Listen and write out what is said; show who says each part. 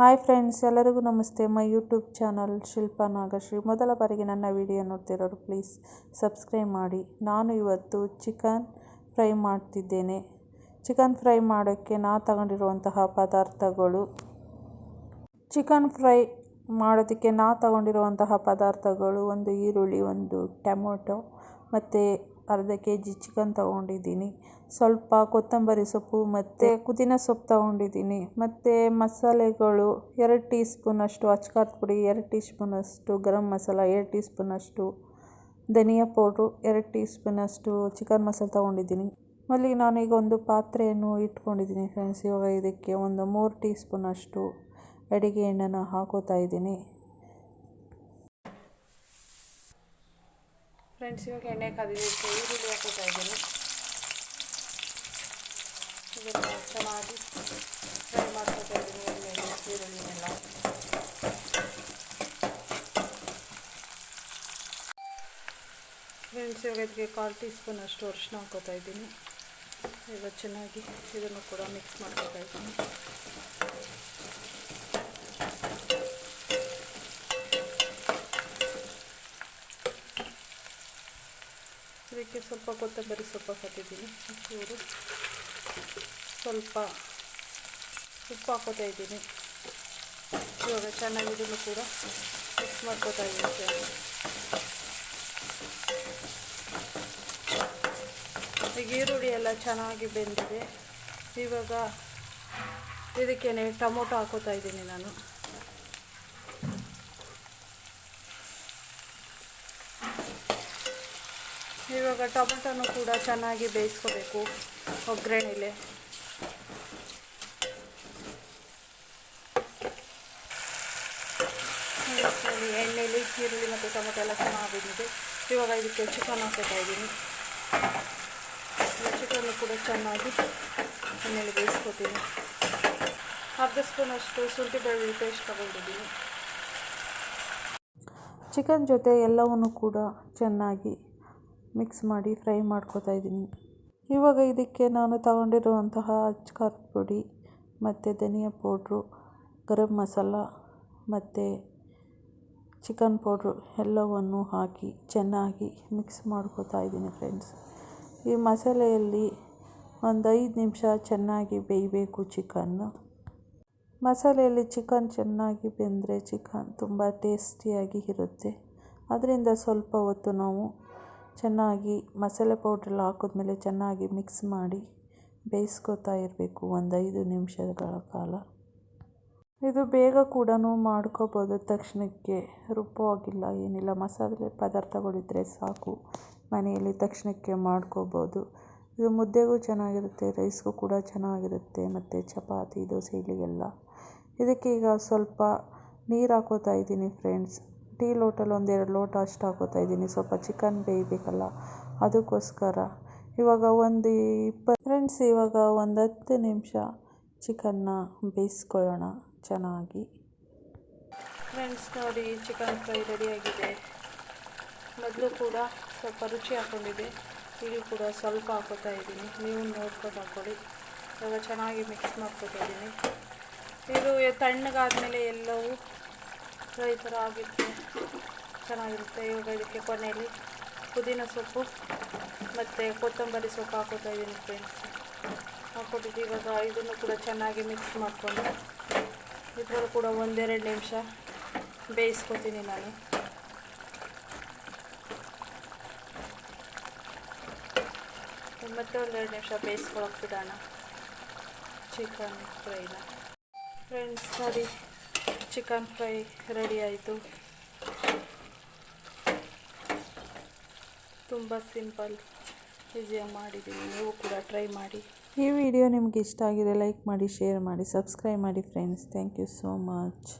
Speaker 1: Hi friends, ಎಲ್ಲರಿಗೂ ನಮಸ್ತೆ. My YouTube channel Shilpa Nagashree. ಮೊದಲ ಬಾರಿಗೆ ನನ್ನ ವಿಡಿಯೋ ನೋಡ್ತಿರೋರು, ಪ್ಲೀಸ್ ಸಬ್ಸ್ಕ್ರೈಬ್ ಮಾಡಿ. ನಾನು ಇವತ್ತು ಚಿಕನ್ ಫ್ರೈ ಮಾಡ್ತಿದ್ದೇನೆ. ಚಿಕನ್ ಫ್ರೈ ಮಾಡೋಕ್ಕೆ ನಾ ತಗೊಂಡಿರುವಂತಹ ಪದಾರ್ಥಗಳು. ಚಿಕನ್ ಫ್ರೈ ಮಾಡೋದಕ್ಕೆ ನಾ ತಗೊಂಡಿರುವಂತಹ ಪದಾರ್ಥಗಳು ಒಂದು ಈರುಳ್ಳಿ, ಒಂದು ಟೊಮೊಟೊ, ಮತ್ತು ಅರ್ಧ ಕೆ ಜಿ ಚಿಕನ್ ತಗೊಂಡಿದ್ದೀನಿ. ಸ್ವಲ್ಪ ಕೊತ್ತಂಬರಿ ಸೊಪ್ಪು, ಮತ್ತು ಪುದೀನ ಸೊಪ್ಪು ತಗೊಂಡಿದ್ದೀನಿ. ಮತ್ತು ಮಸಾಲೆಗಳು ಎರಡು ಟೀ ಸ್ಪೂನಷ್ಟು ಅಚ್ಕಾರದ ಪುಡಿ, ಎರಡು ಟೀ ಸ್ಪೂನಷ್ಟು ಗರಂ ಮಸಾಲ, ಎರಡು ಟೀ ಸ್ಪೂನಷ್ಟು ಧನಿಯಾ ಪೌಡ್ರು, ಎರಡು ಟೀ ಸ್ಪೂನಷ್ಟು ಚಿಕನ್ ಮಸಾಲೆ ತಗೊಂಡಿದ್ದೀನಿ. ಅಲ್ಲಿ ಈಗ ಒಂದು ಪಾತ್ರೆಯನ್ನು ಇಟ್ಕೊಂಡಿದ್ದೀನಿ ಫ್ರೆಂಡ್ಸ್ ಇವಾಗ ಇದಕ್ಕೆ ಒಂದು ಮೂರು ಟೀ ಸ್ಪೂನಷ್ಟು ಅಡುಗೆ ಎಣ್ಣೆನ ಹಾಕೋತಾ ಇದ್ದೀನಿ. ಫ್ರೆಂಡ್ಸ್ ಇವಾಗ ಎಣ್ಣೆ ಕಾದಿದ್ದಕ್ಕೆ ಈರುಳ್ಳಿ ಹಾಕೋತಾ ಇದ್ದೀನಿ. ಇದನ್ನು ಚೆನ್ನಾಗಿ ಫ್ರೈ ಮಾಡ್ಕೋತಾ ಇದ್ದೀನಿ ಎಣ್ಣೆಗೆ ಈರುಳ್ಳಿನೆಲ್ಲ. ಫ್ರೆಂಡ್ಸ್ ಇವಾಗ ಇದಕ್ಕೆ ಕಾಲು ಟೀ ಸ್ಪೂನ್ ಅಷ್ಟು ಅರಿಶಿನ ಹಾಕೋತಾ ಇದ್ದೀನಿ. ಈಗ ಚೆನ್ನಾಗಿ ಇದನ್ನು ಕೂಡ ಮಿಕ್ಸ್ ಮಾಡ್ಕೋತಾ ಇದ್ದೀನಿ. ಇದಕ್ಕೆ ಸ್ವಲ್ಪ ಕೊತ್ತಂಬರಿ ಸೊಪ್ಪು ಹಾಕಿದ್ದೀನಿ. ಚೂರು ಸ್ವಲ್ಪ ಉಪ್ಪು ಹಾಕೋತಾ ಇದ್ದೀನಿ. ಇವಾಗ ಚೆನ್ನಾಗಿ ಕೂಡ ಮಿಕ್ಸ್ ಮಾಡ್ಕೋತಾ ಇದ್ದೀನಿ ಈಗ ಈರುಳ್ಳಿ ಎಲ್ಲ ಚೆನ್ನಾಗಿ ಬೆಂದಿದೆ. ಇವಾಗ ಇದಕ್ಕೇನೆ ಟೊಮೊಟೊ ಹಾಕೋತಾ ಇದ್ದೀನಿ ನಾನು. ಇವಾಗ ಟೊಮೆಟೊನು ಕೂಡ ಚೆನ್ನಾಗಿ ಬೇಯಿಸ್ಕೋಬೇಕು ಒಗ್ಗರಣೆಲೆ. ಎಣ್ಣೆಲಿ, ಈರುಳ್ಳಿ ಮತ್ತು ಟೊಮೆಟೊ ಎಲ್ಲ ಚೆನ್ನಾಗಿ ಬಂದಿದೆ. ಇವಾಗ ಇದಕ್ಕೆ ಚಿಕನ್ ಹಾಕ್ತಾ ಇದ್ದೀನಿ. ಚಿಕನ್ನು ಕೂಡ ಚೆನ್ನಾಗಿ ಎಣ್ಣೆಲಿ ಬೇಯಿಸ್ಕೋತೀನಿ. ಅರ್ಧ ಸ್ಪೂನಷ್ಟು ಶುಂಠಿ ಬೆಳ್ಳುಳ್ಳಿ ಪೇಸ್ಟ್ ತಗೊಂಡಿದ್ದೀನಿ. ಚಿಕನ್ ಜೊತೆ ಎಲ್ಲವನ್ನು ಕೂಡ ಚೆನ್ನಾಗಿ ಮಿಕ್ಸ್ ಮಾಡಿ ಫ್ರೈ ಮಾಡ್ಕೋತಾ ಇದ್ದೀನಿ. ಇವಾಗ ಇದಕ್ಕೆ ನಾನು ತಗೊಂಡಿರುವಂತಹ ಅಚ್ಕಾರದ ಪುಡಿ, ಮತ್ತು ಧನಿಯಾ ಪೌಡ್ರು, ಗರಂ ಮಸಾಲ, ಮತ್ತು ಚಿಕನ್ ಪೌಡ್ರು ಎಲ್ಲವನ್ನು ಹಾಕಿ ಚೆನ್ನಾಗಿ ಮಿಕ್ಸ್ ಮಾಡ್ಕೋತಾ ಇದ್ದೀನಿ ಫ್ರೆಂಡ್ಸ್. ಈ ಮಸಾಲೆಯಲ್ಲಿ ಒಂದು ಐದು ನಿಮಿಷ ಚೆನ್ನಾಗಿ ಬೇಯಬೇಕು ಚಿಕನ್ನು ಮಸಾಲೆಯಲ್ಲಿ ಚಿಕನ್ ಚೆನ್ನಾಗಿ ಬೆಂದರೆ ಚಿಕನ್ ತುಂಬ ಟೇಸ್ಟಿಯಾಗಿ ಇರುತ್ತೆ. ಅದರಿಂದ ಸ್ವಲ್ಪ ಹೊತ್ತು ನಾವು ಚೆನ್ನಾಗಿ ಮಸಾಲೆ ಪೌಡ್ರೆಲ್ಲ ಹಾಕಿದ್ಮೇಲೆ ಚೆನ್ನಾಗಿ ಮಿಕ್ಸ್ ಮಾಡಿ ಬೇಯಿಸ್ಕೊತಾ ಇರಬೇಕು ಒಂದು ಐದು ನಿಮಿಷಗಳ ಕಾಲ. ಇದು ಬೇಗ ಕೂಡ ಮಾಡ್ಕೋಬೋದು. ತಕ್ಷಣಕ್ಕೆ ರುಬ್ಬುವಾಗಿಲ್ಲ, ಏನಿಲ್ಲ. ಮಸಾಲೆ ಪದಾರ್ಥಗಳಿದ್ದರೆ ಸಾಕು. ಮನೆಯಲ್ಲಿ ತಕ್ಷಣಕ್ಕೆ ಮಾಡ್ಕೋಬೋದು. ಇದು ಮುದ್ದೆಗೂ ಚೆನ್ನಾಗಿರುತ್ತೆ, ರೈಸ್ಗೂ ಕೂಡ ಚೆನ್ನಾಗಿರುತ್ತೆ, ಮತ್ತು ಚಪಾತಿ, ದೋಸೆ, ಇಲ್ಲಿಗೆಲ್ಲ. ಇದಕ್ಕೆ ಈಗ ಸ್ವಲ್ಪ ನೀರು ಹಾಕೋತಾ ಇದ್ದೀನಿ, ಫ್ರೆಂಡ್ಸ್. ಟೀ ಲೋಟಲ್ಲಿ ಒಂದೆರಡು ಲೋಟ ಅಷ್ಟು ಹಾಕೋತಾ ಇದ್ದೀನಿ. ಸ್ವಲ್ಪ ಚಿಕನ್ ಬೇಯಬೇಕಲ್ಲ, ಅದಕ್ಕೋಸ್ಕರ. ಇವಾಗ ಒಂದು ಇಪ್ಪತ್ತು ಫ್ರೆಂಡ್ಸ್, ಇವಾಗ ಒಂದು ಹತ್ತು ನಿಮಿಷ ಚಿಕನ್ನ ಬೇಯಿಸ್ಕೊಳ್ಳೋಣ ಚೆನ್ನಾಗಿ. ಫ್ರೆಂಡ್ಸ್, ನೋಡಿ, ಚಿಕನ್ ಫ್ರೈ ರೆಡಿಯಾಗಿದೆ ಮೊದಲು ಕೂಡ ಸ್ವಲ್ಪ ರುಚಿ ಹಾಕ್ಕೊಂಡಿದೆ ಇಲ್ಲಿ ಕೂಡ ಸ್ವಲ್ಪ ಹಾಕೋತಾ ಇದ್ದೀನಿ. ನೀವು ನೋಡ್ಕೊಂಡು ಹಾಕೊಳ್ಳಿ. ಇವಾಗ ಚೆನ್ನಾಗಿ ಮಿಕ್ಸ್ ಮಾಡ್ಕೊತಾ ಇದ್ದೀನಿ. ಇದು ತಣ್ಣಗಾದಮೇಲೆ ಎಲ್ಲವೂ ಫ್ರೈ ಥರ ಆಗಿರುತ್ತೆ ಚೆನ್ನಾಗಿರುತ್ತೆ. ಇವಾಗ ಇದಕ್ಕೆ ಕೊನೆಯಲ್ಲಿ ಪುದೀನ ಸೊಪ್ಪು ಮತ್ತು ಕೊತ್ತಂಬರಿ ಸೊಪ್ಪು ಹಾಕೋತಾ ಇದ್ದೀನಿ ಫ್ರೆಂಡ್ಸ್ ಹಾಕ್ಕೊಟ್ಟಿದ್ದು ಇವಾಗ ಇದನ್ನು ಕೂಡ ಚೆನ್ನಾಗಿ ಮಿಕ್ಸ್ ಮಾಡಿಕೊಂಡು ಇದರಲ್ಲೂ ಕೂಡ ಒಂದೆರಡು ನಿಮಿಷ ಬೇಯಿಸ್ಕೊತೀನಿ ನಾನು. ಮತ್ತೆ ಒಂದೆರಡು ನಿಮಿಷ ಬೇಯಿಸ್ಕೊಳಕ್ಕೆ ಬಿಡೋಣ. ಚಿಕನ್ ಫ್ರೈನ. ಫ್ರೆಂಡ್ಸ್ ನೋಡಿ. ಚಿಕನ್ ಫ್ರೈ ರೆಡಿ ಆಯಿತು. ತುಂಬ ಸಿಂಪಲ್, ಈಸಿಯಾಗಿ ಮಾಡಿದ್ದೀನಿ ನೀವು ಕೂಡ ಟ್ರೈ ಮಾಡಿ. ಈ ವಿಡಿಯೋ ನಿಮಗೆ ಇಷ್ಟ ಆಗಿದೆ ಲೈಕ್ ಮಾಡಿ, ಶೇರ್ ಮಾಡಿ, ಸಬ್ಸ್ಕ್ರೈಬ್ ಮಾಡಿ friends. Thank you so much.